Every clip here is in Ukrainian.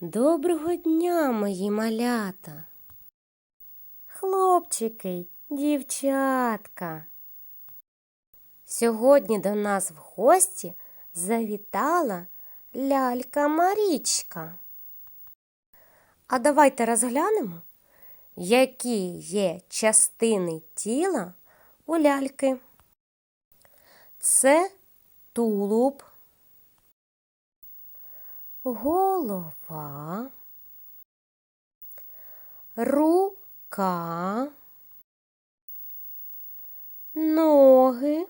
Доброго дня, мої малята. Хлопчики, дівчатка. Сьогодні до нас в гості завітала лялька Марічка. А давайте розглянемо, які є частини тіла у ляльки. Це тулуб, голова, рука, ноги.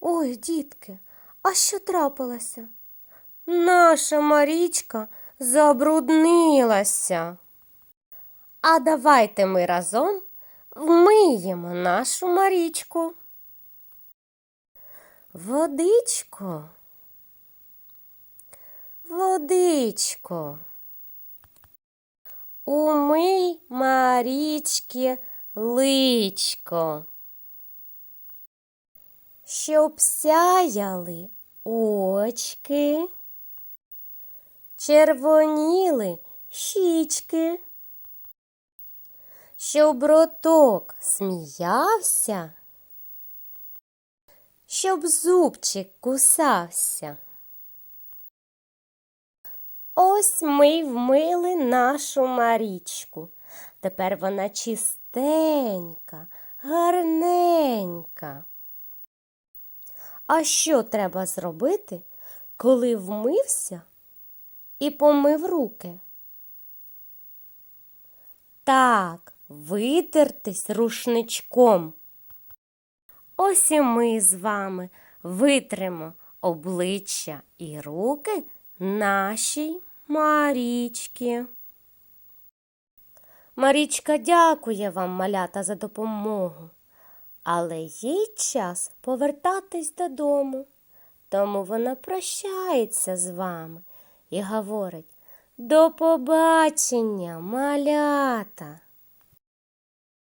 Ой, дітки, а що трапилося? Наша Марічка забруднилася. А давайте ми разом вмиємо нашу Марічку. Водичко. Водичко. Умий Марічки личко. Щоб сяяли очки, червоніли щічки, щоб роток сміявся, щоб зубчик кусався. Ось ми й вмили нашу Марічку. Тепер вона чистенька, гарненька. А що треба зробити, коли вмився і помив руки? Так, витертись рушничком. Ось і ми з вами витримо обличчя і руки нашій Марічки. Марічка дякує вам, малята, за допомогу, але їй час повертатись додому. Тому вона прощається з вами і говорить до побачення, малята.